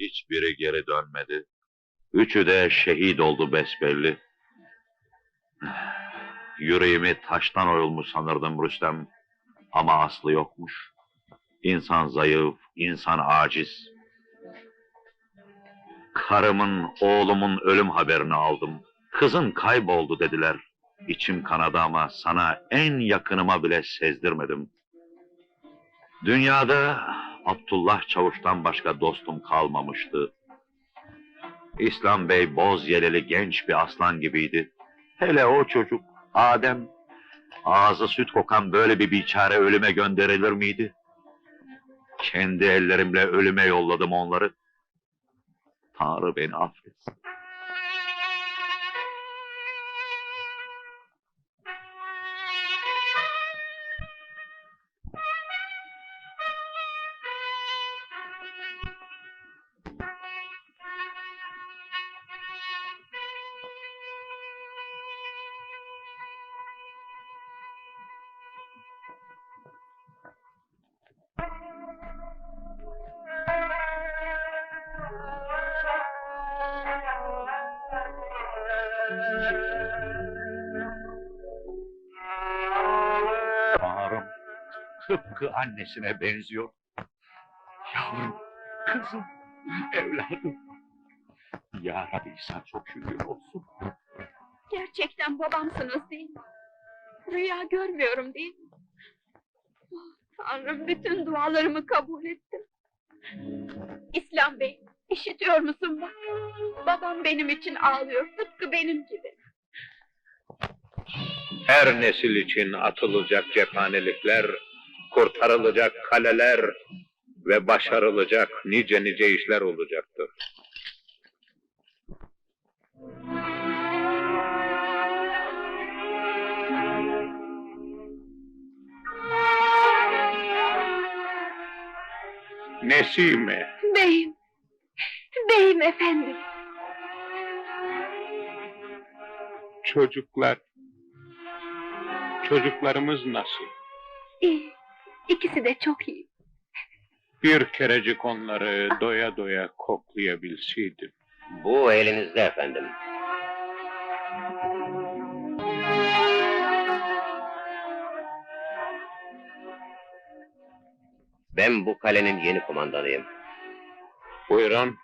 hiçbiri geri dönmedi. Üçü de şehit oldu besbelli. Yüreğimi taştan oyulmuş sanırdım Rüstem. Ama aslı yokmuş. İnsan zayıf, insan aciz. Karımın, oğlumun ölüm haberini aldım. Kızın kayboldu dediler. İçim kanadı ama sana en yakınıma bile sezdirmedim. Dünyada Abdullah Çavuş'tan başka dostum kalmamıştı. İslam Bey boz yeleli genç bir aslan gibiydi. Hele o çocuk, Adem, ağzı süt kokan böyle bir biçare ölüme gönderilir miydi? Kendi ellerimle ölüme yolladım onları. Tanrı beni affetsin. Tıpkı annesine benziyor. Yavrum, kızım, evladım. Ya Rabbi sana çok şükür olsun. Gerçekten babamsınız değil mi? Rüya görmüyorum değil mi? Oh, Tanrım bütün dualarımı kabul ettim. İslam Bey, işitiyor musun bak? Babam benim için ağlıyor, tıpkı benim gibi. Her nesil için atılacak cephanelikler, kurtarılacak kaleler ve başarılacak nice nice işler olacaktır. Nesime, Beyim, beyim efendim. çocuklar, çocuklarımız nasıl? İyi, ikisi de çok iyi. Bir kerecik onları doya doya koklayabilseydim. Bu elinizde efendim. Ben bu kalenin yeni kumandanıyım. Buyurun,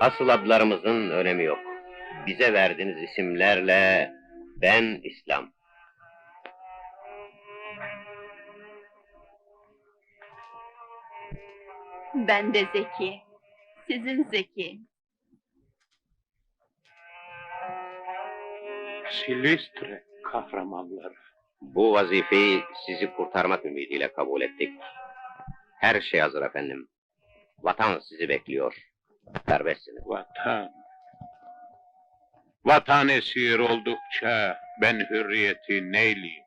Asıl adlarımızın önemi yok. Bize verdiğiniz isimlerle ben İslam. Ben de Zeki, sizin Zeki. Silistre kahramanları. Bu vazifeyi sizi kurtarmak ümidiyle kabul ettik. Her şey hazır efendim. Vatan sizi bekliyor. Serbestsiniz. Vatan. Vatan esir oldukça ben hürriyeti neyleyim?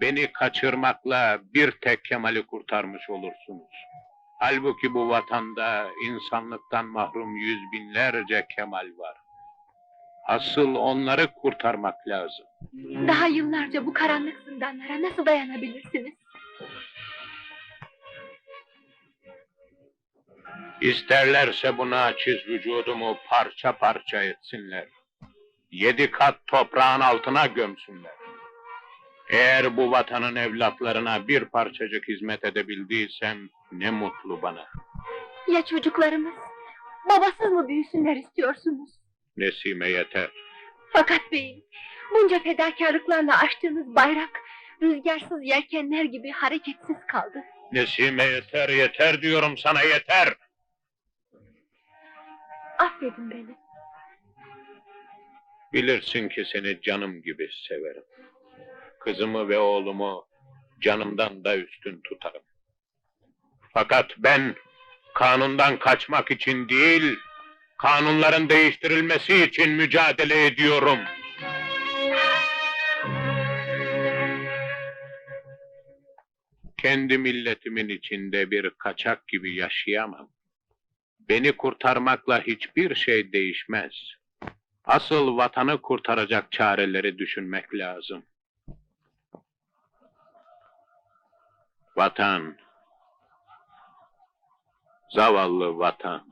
Beni kaçırmakla bir tek Kemal'i kurtarmış olursunuz. Halbuki bu vatanda insanlıktan mahrum yüz binlerce Kemal var. Asıl onları kurtarmak lazım. Daha yıllarca bu karanlık zindanlara nasıl dayanabilirsiniz? İsterlerse bu naçiz vücudumu parça parça etsinler. Yedi kat toprağın altına gömsünler. Eğer bu vatanın evlatlarına bir parçacık hizmet edebildiysem ne mutlu bana. Ya çocuklarımız? Babasız mı büyüsünler istiyorsunuz? Nesime yeter. Fakat beyim, bunca fedakarlıklarla açtığınız bayrak, rüzgarsız yelkenler gibi hareketsiz kaldı. Nesime yeter yeter diyorum sana yeter. Affedin beni. Bilirsin ki seni canım gibi severim. Kızımı ve oğlumu canımdan da üstün tutarım. Fakat ben kanundan kaçmak için değil, kanunların değiştirilmesi için mücadele ediyorum. Kendi milletimin içinde bir kaçak gibi yaşayamam. Beni kurtarmakla hiçbir şey değişmez. Asıl vatanı kurtaracak çareleri düşünmek lazım. Vatan, Zavallı vatan.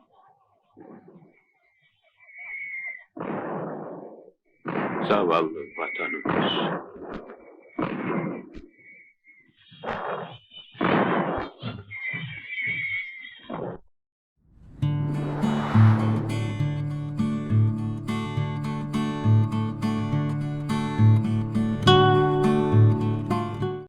Zavallı vatanımız.